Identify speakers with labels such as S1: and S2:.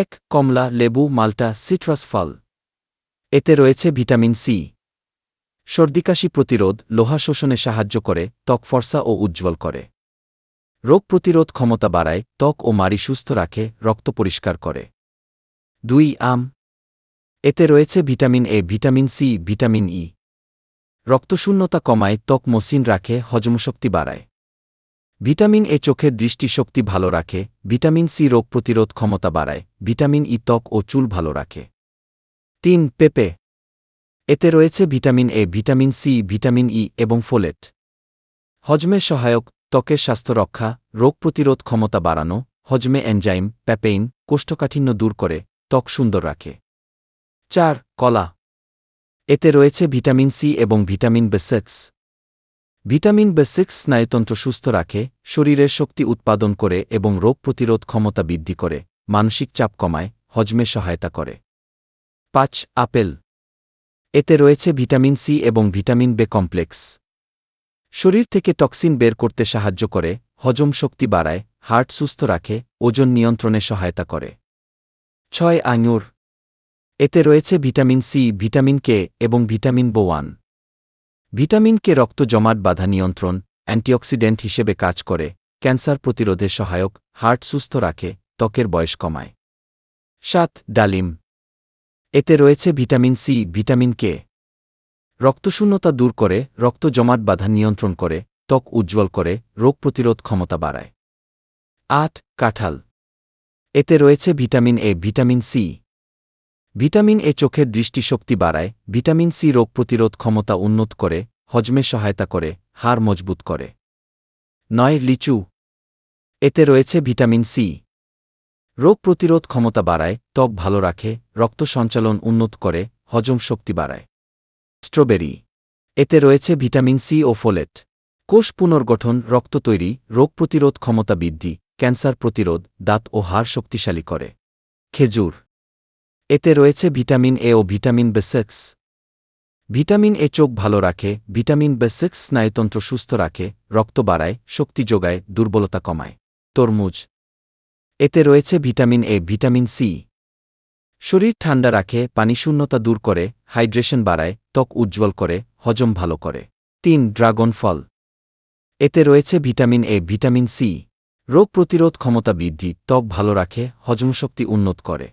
S1: এক কমলা লেবু মাল্টা সিট্রাস ফল। এতে রয়েছে ভিটামিন সি। সর্দিকাশি প্রতিরোধ লোহা শোষণে সাহায্য করে, ত্বক ফর্সা ও উজ্জ্বল করে। রোগ প্রতিরোধ ক্ষমতা বাড়ায়, ত্বক ও মারি সুস্থ রাখে, রক্ত পরিষ্কার করে। দুই, আম। এতে রয়েছে vitamin A, vitamin C, vitamin E. রক্তশূন্যতা কমায়, ত্বক মসৃণ রাখে, হজমশক্তি বাড়ায়। ভিটামিন এ চোখের দৃষ্টিশক্তি ভালো রাখে, ভিটামিন সি রোগ প্রতিরোধ ক্ষমতা বাড়ায়, ভিটামিন ই ত্বক ও চুল ভালো রাখে। তিন, পেঁপে। এতে রয়েছে vitamin A, vitamin C, vitamin E এবং ফোলেট। হজমে সহায়ক, ত্বকের স্বাস্থ্য রক্ষা, রোগ প্রতিরোধ ক্ষমতা বাড়ানো, হজমে এনজাইম, প্যাপেইন, কোষ্ঠকাঠিন্য দূর করে, ত্বক সুন্দর রাখে। চার, কলা। এতে রয়েছে ভিটামিন সি এবং vitamin B six vitamin B six স্নায়ুতন্ত্র সুস্থ রাখে, শরীরের শক্তি উৎপাদন করে এবং রোগ প্রতিরোধ ক্ষমতা বৃদ্ধি করে, মানসিক চাপ কমায়, হজমে সহায়তা করে। পাঁচ, আপেল। এতে রয়েছে ভিটামিন সি এবং ভিটামিন বে কমপ্লেক্স। শরীর থেকে টক্সিন বের করতে সাহায্য করে, হজম শক্তি বাড়ায়, হার্ট সুস্থ রাখে, ওজন নিয়ন্ত্রণে সহায়তা করে। ছয়, আঙুর। এতে রয়েছে ভিটামিন সি ভিটামিন কে এবং ভিটামিন বোয়ান ভিটামিন কে রক্ত জমাট বাধা নিয়ন্ত্রণ, অ্যান্টিঅক্সিডেন্ট হিসেবে কাজ করে, ক্যান্সার প্রতিরোধে সহায়ক, হার্ট সুস্থ রাখে, ত্বকের বয়স কমায়। সাত, ডালিম। এতে রয়েছে ভিটামিন সি, ভিটামিন কে। রক্তশূন্যতা দূর করে, রক্ত জমাট বাধা নিয়ন্ত্রণ করে, ত্বক উজ্জ্বল করে, রোগ প্রতিরোধ ক্ষমতা বাড়ায়। আট, কাঁঠাল। এতে রয়েছে vitamin A, vitamin C. Vitamin A চোখের দৃষ্টিশক্তি বাড়ায়, ভিটামিন সি রোগ প্রতিরোধ ক্ষমতা উন্নত করে, হজমে সহায়তা করে, হাড় মজবুত করে। নয়, লিচু। এতে রয়েছে ভিটামিন সি। রোগ প্রতিরোধ ক্ষমতা বাড়ায়, ত্বক ভালো রাখে, রক্ত সঞ্চালন উন্নত করে, হজম শক্তি বাড়ায়। স্ট্রবেরি। এতে রয়েছে ভিটামিন সি ও ফোলেট। কোষ পুনর্গঠন, রক্ত তৈরি, রোগ প্রতিরোধ ক্ষমতা বৃদ্ধি, ক্যান্সার প্রতিরোধ, দাঁত ও হাড় শক্তিশালী করে। খেজুর। এতে রয়েছে vitamin A O vitamin B six vitamin A চোখ ভালো রাখে, ভিটামিন বেসেক্স স্নায়ুতন্ত্র সুস্থ রাখে, রক্ত বাড়ায়, শক্তি যোগায়, দুর্বলতা কমায়। তরমুজ। এতে রয়েছে ভিটামিন এ, ভিটামিন সি। শরীর ঠান্ডা রাখে পানিশূন্যতা দূর করে, হাইড্রেশন বাড়ায়, ত্বক উজ্জ্বল করে, হজম ভালো করে। তিন, ড্রাগন ফল। এতে রয়েছে ভিটামিন এ, ভিটামিন সি। রোগ প্রতিরোধ ক্ষমতা বৃদ্ধি, ত্বক ভালো রাখে হজমশক্তি উন্নত করে।